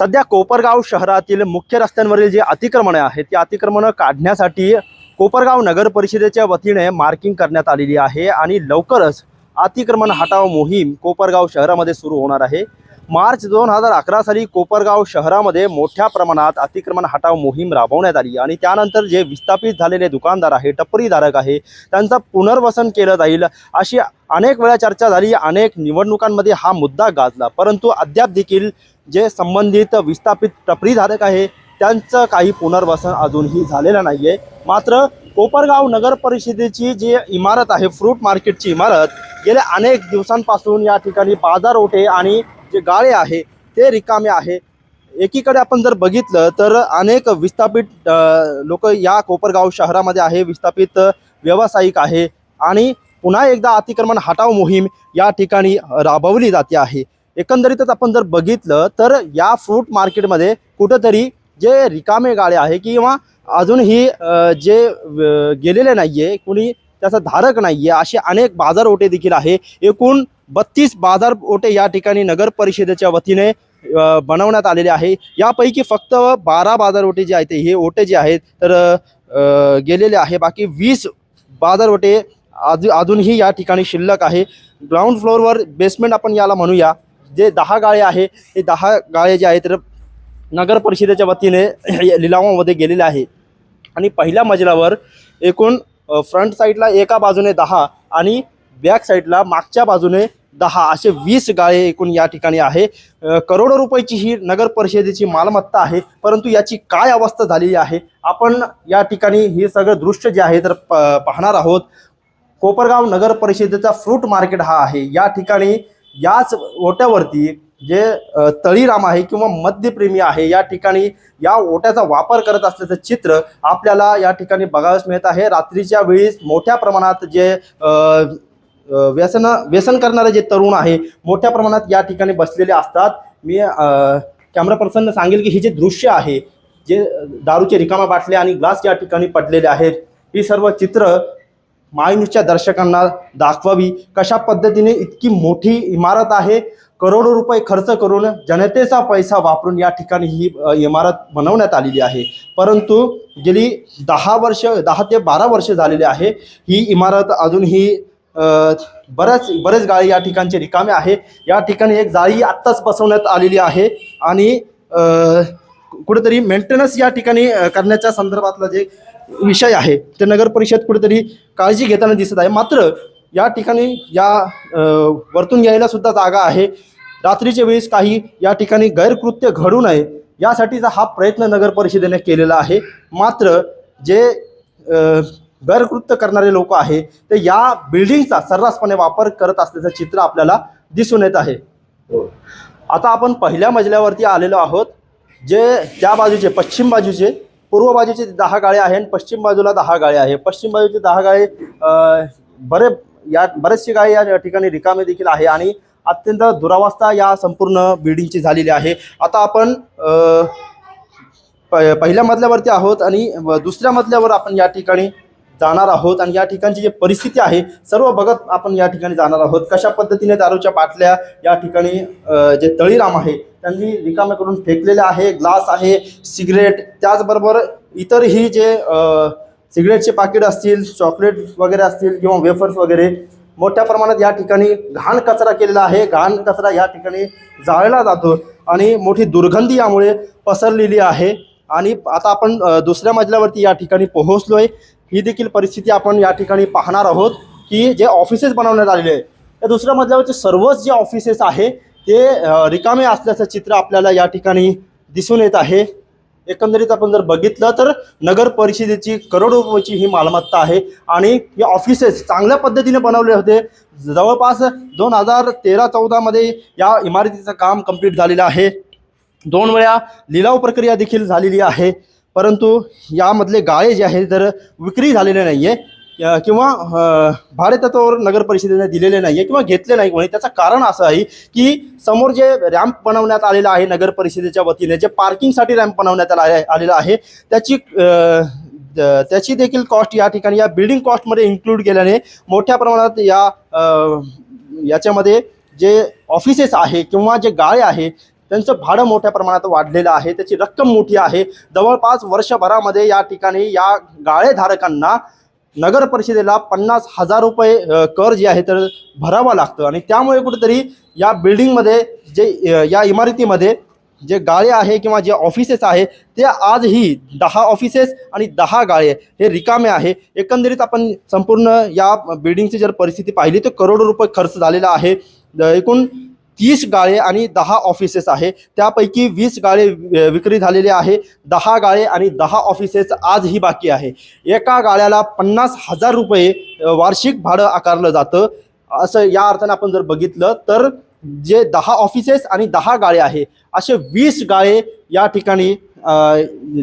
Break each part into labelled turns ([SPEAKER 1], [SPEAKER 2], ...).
[SPEAKER 1] सध्या कोपरगाव शहरातील मुख्य रस्त्यांवरील जे अतिक्रमणं आहेत ती अतिक्रमणं काढण्यासाठी कोपरगाव नगर परिषदेच्या वतीने मार्किंग करण्यात आलेली आहे आणि लवकरच अतिक्रमण हटाव मोहीम कोपरगाव शहरामध्ये सुरू होणार आहे. मार्च दोन हजार अकरा साली कोपरगाव शहरामध्ये मोठ्या प्रमाणात अतिक्रमण हटाव मोहीम राबवण्यात आली आणि त्यानंतर जे विस्थापित झालेले दुकानदार आहे टपरीधारक आहे त्यांचं पुनर्वसन केलं जाईल अशी अनेक वेळा चर्चा झाली. अनेक निवडणुकांमध्ये हा मुद्दा गाजला. परंतु अद्याप देखील जे संबंधित विस्थापित टपरीधारक आहे त्यांचं काही पुनर्वसन अजूनही झालेलं नाही आहे मात्र कोपरगाव नगर परिषदेची जी इमारत आहे फ्रूट मार्केटची इमारत गेल्या अनेक दिवसांपासून या ठिकाणी बाजारओटे आणि जे गाळे आहे ते रिकामे आहे. एकीकडे आपण जर बघितलं तर अनेक विस्थापित लोक या कोपरगाव शहरामध्ये आहे विस्थापित व्यावसायिक आहे आणि पुन्हा एकदा अतिक्रमण हटाव मोहीम या ठिकाणी राबवली जाते आहे. एकंदरीतच आपण जर बघितलं तर या फ्रूट मार्केटमध्ये कुठंतरी जे रिकामे गाळे आहे किंवा अजूनही जे गेलेले नाही आहे कुणी त्याचा धारक नाही आहे असे अनेक बाजार ओटे देखील आहे. एकूण बत्तीस बाजार ओटे या ठिकाणी नगर परिषदेच्या वतीने बनवण्यात आलेले आहे. यापैकी फक्त बारा बाजार ओटे जे आहेत हे ओटे जे आहेत तर गेलेले आहे. बाकी वीस बाजारओटे आज अजूनही या ठिकाणी शिल्लक आहे. ग्राउंड फ्लोअरवर बेसमेंट आपण याला म्हणूया. जे दहा गाळे आहे हे दहा गाळे जे आहे तर नगर परिषदेच्या वतीने लिलावामध्ये गेलेले आहे. आणि पहिल्या मजल्यावर एकूण फ्रंट साईडला एका बाजूने दहा आणि बॅक साईडला मागच्या बाजूने दहा असे वीस गाळे एकूण या ठिकाणी आहे. करोडो रुपयाची ही नगर परिषदेची मालमत्ता आहे परंतु याची काय अवस्था झालेली आहे? आपण या ठिकाणी हे सगळं दृश्य जे आहे तर प- पाहणार आहोत. कोपरगाव नगर परिषदेचा फ्रूट मार्केट हा आहे. या ठिकाणी याच ओट्यावरती जे तळीराम आहे किंवा मद्यप्रेमी आहे या ठिकाणी या ओट्याचा वापर करत असल्याचं चित्र आपल्याला या ठिकाणी बघावंच मिळत आहे. रात्रीच्या वेळीस मोठ्या प्रमाणात जे व्यसन व्यसन करणारे जे तरुण आहे मोठ्या प्रमाणात या ठिकाणी बसलेले असतात. मी कॅमेरा पर्सनने सांगेल की हे जे दृश्य आहे जे दारूचे रिकामा बाटले आणि ग्लास या ठिकाणी पडलेले आहेत ही सर्व चित्र माय दर्शकांना दाखवावी. कशा पद्धतीने इतकी मोठी इमारत आहे? करोडो रुपये खर्च करून जनतेचा पैसा वापरून या ठिकाणी ही इमारत बनवण्यात आलेली आहे. परंतु गेली दहा वर्ष दहा ते बारा वर्ष झालेली आहे. ही इमारत अजूनही बऱ्याच बरेच गाळी या ठिकाणचे रिकामे आहे. या ठिकाणी एक जाळी आत्ताच बसवण्यात आलेली आहे आणि कुठेतरी मेंटेनन्स या ठिकाणी करण्याच्या संदर्भातलं जे विषय आहे. ते नगर परिषद कुठेतरी काळजी घेताना दिसत आहे. मात्र या ठिकाणी या वरतून यायला सुद्धा जागा आहे. रात्रीच्या वेळेस काही या ठिकाणी गैरकृत्य घडू नये यासाठीचा हा प्रयत्न नगर परिषदेने केलेला आहे. मात्र जे गैरकृत्य करणारे लोक आहे ते या बिल्डिंगचा सर्रासपणे वापर करत असल्याचं चित्र आपल्याला दिसून येत आहे. आता आपण पहिल्या मजल्यावरती आलेलो आहोत जे त्या बाजूचे पश्चिम बाजूचे पूर्व बाजूचे दहा गाळे आहे आणि पश्चिम बाजूला दहा गाळे आहे पश्चिम बाजूचे दहा गाळे बरे या बरेचसे गाळे या ठिकाणी रिकामे देखील आहे आणि अत्यंत दुरावस्था या संपूर्ण बिल्डिंगची झालेली आहे. आता आपण प- पहिल्या मजल्यावरती आहोत आणि दुसऱ्या मजल्यावर आपण या ठिकाणी जाणार आहोत आणि या ठिकाणची जी परिस्थिती आहे सर्व बघत आपण या ठिकाणी जाणार आहोत. कशा पद्धतीने दारूच्या बाटल्या या ठिकाणी जे तळीराम आहे त्यांनी रिकामे करून फेकलेले आहे ग्लास आहे सिगरेट त्याचबरोबर इतरही जे सिगरेटचे पाकिट असतील चॉकलेट वगैरे असतील किंवा वेफर्स वगैरे मोठ्या प्रमाणात या ठिकाणी घाण कचरा केलेला आहे. घाण कचरा या ठिकाणी जाळला जातो आणि मोठी दुर्गंधी यामुळे पसरलेली आहे. आणि आता आपण दुसऱ्या मजल्यावरती या ठिकाणी पोहोचलो आहे ही देखील परिस्थिती आपण या ठिकाणी पाहणार आहोत की जे ऑफिसेस बनवण्यात आलेले आहे त्या दुसऱ्या मजल्यावरचे सर्वच जे ऑफिसेस आहे ते रिकामे असल्याचं चित्र आपल्याला या ठिकाणी दिसून येत आहे. एकंदरीत आपण जर बघितलं तर नगर परिषदेची करोडो रुपयाची ही मालमत्ता आहे आणि हे ऑफिसेस चांगल्या पद्धतीने बनवले होते. जवळपास दोन हजार तेरा चौदामध्ये या इमारतीचं काम कंप्लीट झालेलं आहे. दोन वेळा लिलाव प्रक्रिया देखील झालेली आहे. परंतु यामधले गाळे जे आहेत तर विक्री झालेले नाही आहे किंवा अ, भाडेतत्वावर नगर परिषदेने दिलेले नाही आहे किंवा घेतले नाही कोणी त्याचं कारण असं आहे की समोर जे रॅम्प बनवण्यात आलेला आहे नगर परिषदेच्या वतीने जे पार्किंगसाठी रॅम्प बनवण्यात आला आलेला आहे त्याची त्याची देखील कॉस्ट या ठिकाणी या बिल्डिंग कॉस्टमध्ये इन्क्लूड केल्याने मोठ्या प्रमाणात या याच्यामध्ये जे ऑफिसेस आहे किंवा जे गाळे आहे त्यांचं भाडं मोठ्या प्रमाणात वाढलेलं आहे. त्याची रक्कम मोठी आहे. जवळपास वर्षभरामध्ये या ठिकाणी या गाळेधारकांना नगर परिषदेला पन्नास हजार रुपये कर जे आहे तर भरावं लागतं. आणि त्यामुळे कुठेतरी या बिल्डिंगमध्ये जे या इमारतीमध्ये जे गाळे आहे किंवा जे ऑफिसेस आहे ते आजही दहा ऑफिसेस आणि दहा गाळे हे रिकामे आहे. एकंदरीत आपण संपूर्ण या बिल्डिंगची जर परिस्थिती पाहिली तर करोडो रुपये खर्च झालेला आहे. एकूण तीस गाळे आणि दहा ऑफिसेस आहे. त्यापैकी वीस गाळे विक्री झालेले आहे. दहा गाळे आणि दहा ऑफिसेस आजही बाकी आहे. एका गाळ्याला पन्नास हजार रुपये वार्षिक भाडं आकारलं जातं. असं या अर्थाने आपण जर बघितलं तर जे दहा ऑफिसेस आणि दहा गाळे आहे असे वीस गाळे या ठिकाणी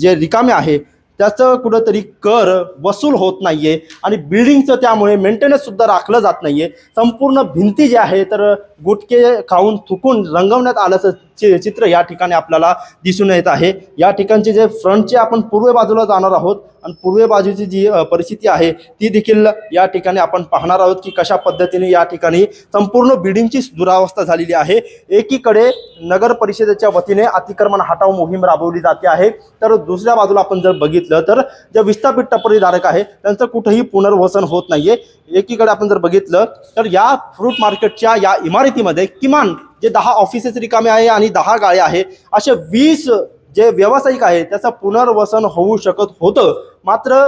[SPEAKER 1] जे रिकामे आहे त्याचं कुठंतरी कर वसूल होत नाहीये आणि बिल्डिंगचं त्यामुळे मेंटेनन्स सुद्धा राखलं जात नाहीये. संपूर्ण भिंती जे आहे तर गुटके खाऊन थुकून रंगवण्यात आल्याचं चित्र या ठिकाणी आपल्याला दिसून येत आहे. या ठिकाणचे जे फ्रंटचे आपण पूर्व बाजूला जाणार आहोत आणि पूर्व बाजूची जी परिस्थिती आहे ती देखील या ठिकाणी आपण पाहणार आहोत की कशा पद्धतीने या ठिकाणी संपूर्ण बिल्डिंगची दुरावस्था झालेली आहे. एकीकडे नगर परिषदेच्या वतीने अतिक्रमण हटाव मोहीम राबवली जाते आहे. तर दुसऱ्या बाजूला आपण जर बघितलं तर जे विस्थापित टपरीधारक आहे त्यांचं कुठंही पुनर्वसन होत नाहीये. एकीकडे आपण जर बघितलं तर या फ्रूट मार्केटच्या या इमारतीमध्ये किमान जे दहा ऑफिसेस रिकामे आहे आणि दहा गाळे आहे असे वीस जे व्यावसायिक आहे त्याचं पुनर्वसन होऊ शकत होतं. मात्र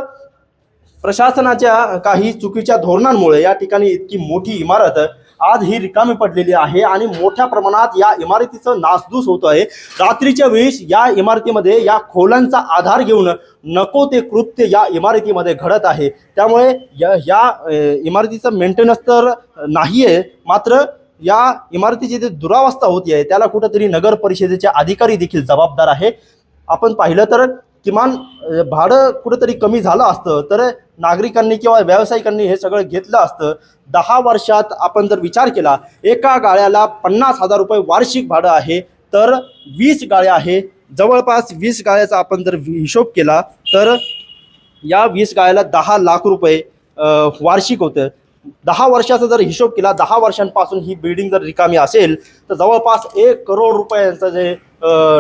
[SPEAKER 1] प्रशासनाच्या काही चुकीच्या धोरणांमुळे या ठिकाणी इतकी मोठी इमारत आज ही रिकामी पडलेली आहे आणि मोठ्या प्रमाणात या इमारतीचं नासधूस होत आहे. रात्रीच्या वेळीस या इमारतीमध्ये या खोलांचा आधार घेऊन नको ते कृत्य या इमारतीमध्ये घडत आहे. त्यामुळे या या इमारतीचं मेंटेनन्स तर नाही आहे मात्र या इमारतीची जी दुरावस्था होती आहे त्याला कुठंतरी नगर परिषदेचे अधिकारी देखील जबाबदार आहे. आपण पाहिलं तर किमान भाडं कुठंतरी कमी झालं असतं तर नागरिकांनी किंवा व्यावसायिकांनी हे सगळं घेतलं असतं. दहा वर्षात आपण जर विचार केला एका गाळ्याला पन्नास हजार रुपये वार्षिक भाडं आहे तर वीस गाळ्या आहे. जवळपास वीस गाळ्याचा आपण जर हिशोब केला तर या वीस गाळ्याला दहा लाख रुपये वार्षिक होतं. दहा वर्षाचा जर हिशोब केला दहा वर्षांपासून ही बिल्डिंग जर रिकामी असेल तर जवळपास एक करोड रुपयांचं जे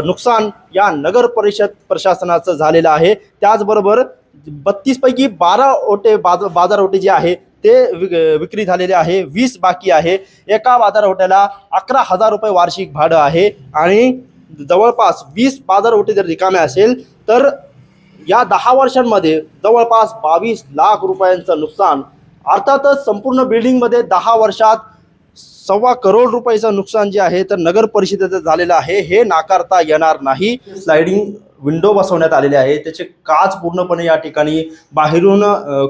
[SPEAKER 1] नुकसान या नगर परिषद प्रशासनाचं झालेलं आहे. त्याचबरोबर बत्तीसपैकी बारा ओटे बाजार बाजारओटे जे आहे ते विक विक्री झालेले आहे वीस बाकी आहे. एका बाजारओट्याला अकरा हजार रुपये वार्षिक भाडं आहे आणि जवळपास वीस बाजारओटे जर रिकामे असेल तर या दहा वर्षांमध्ये जवळपास बावीस लाख रुपयांचं नुकसान अर्थातच संपूर्ण बिल्डिंगमध्ये दहा वर्षात सव्वा करोड रुपयाचं नुकसान जे आहे तर नगर परिषदेचं झालेलं आहे. हे नाकारता येणार नाही. स्लायडिंग विंडो बसवण्यात आलेले आहे. त्याचे काच पूर्णपणे या ठिकाणी बाहेरून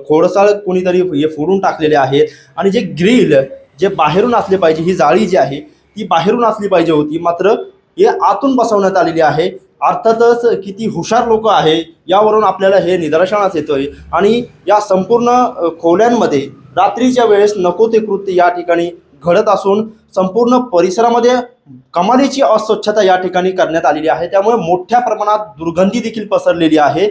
[SPEAKER 1] खोडसाळ कोणीतरी हे फोडून टाकलेले आहेत. आणि जे ग्रिल जे बाहेरून असले पाहिजे ही जाळी जी आहे ती बाहेरून असली पाहिजे होती. मात्र हे आतून बसवण्यात आलेली आहे. अर्थातच किती हुशार लोक आहे यावरून आपल्याला हे निदर्शनास येतोय. आणि या संपूर्ण खोल्यांमध्ये रात्रीच्या वेळेस नको ते कृत्य या ठिकाणी घडत असून संपूर्ण परिसरामध्ये कमालीची अस्वच्छता या ठिकाणी करण्यात आलेली आहे. त्यामुळे मोठ्या प्रमाणात दुर्गंधी देखील पसरलेली आहे.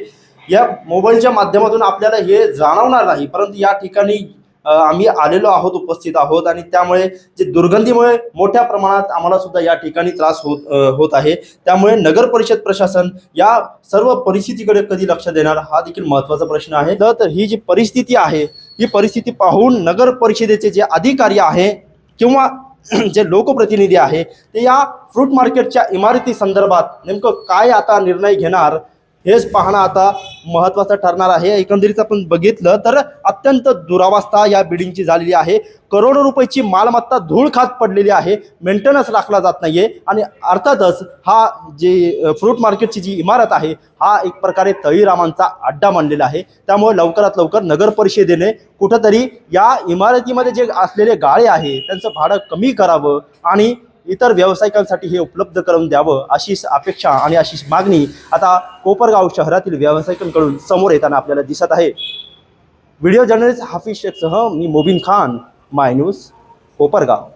[SPEAKER 1] या मोबाईलच्या माध्यमातून आपल्याला हे जाणवणार नाही परंतु या ठिकाणी आम्ही आलेलो आहोत उपस्थित आहोत आणि त्यामुळे जे दुर्गंधीमुळे मोठ्या प्रमाणात आम्हाला सुद्धा या ठिकाणी त्रास होत होत आहे. त्यामुळे नगर परिषद प्रशासन या सर्व परिस्थितीकडे कधी लक्ष देणार हा देखील महत्त्वाचा प्रश्न आहे. तर तर ही जी परिस्थिती आहे ही परिस्थिती पाहून नगर परिषदेचे जे अधिकारी आहे किंवा जे लोकप्रतिनिधी आहे ते या फ्रूट मार्केटच्या इमारती संदर्भात नेमकं काय आता निर्णय घेणार हेच पाहणं आता महत्त्वाचं ठरणार आहे. एकंदरीत आपण बघितलं तर अत्यंत दुरावस्था या बिल्डिंगची झालेली आहे. करोडो रुपयाची मालमत्ता धूळ खात पडलेली आहे. मेंटेनन्स राखला जात नाहीये. आणि अर्थातच हा जे फ्रूट मार्केटची जी इमारत आहे हा एक प्रकारे तळीरामांचा अड्डा मानलेला आहे. त्यामुळे लवकरात लवकर नगर परिषदेने कुठंतरी या इमारतीमध्ये जे असलेले गाळे आहे त्यांचं भाडं कमी करावं आणि इतर व्यावसायिकांसाठी हे उपलब्ध करून द्यावं अशी अपेक्षा आणि अशी मागणी आता कोपरगाव शहरातील व्यावसायिकांकडून समोर येताना आपल्याला दिसत आहे. व्हिडिओ जर्नलिस्ट हाफिज शेखसह मी मोबिन खान माय न्यूज कोपरगाव.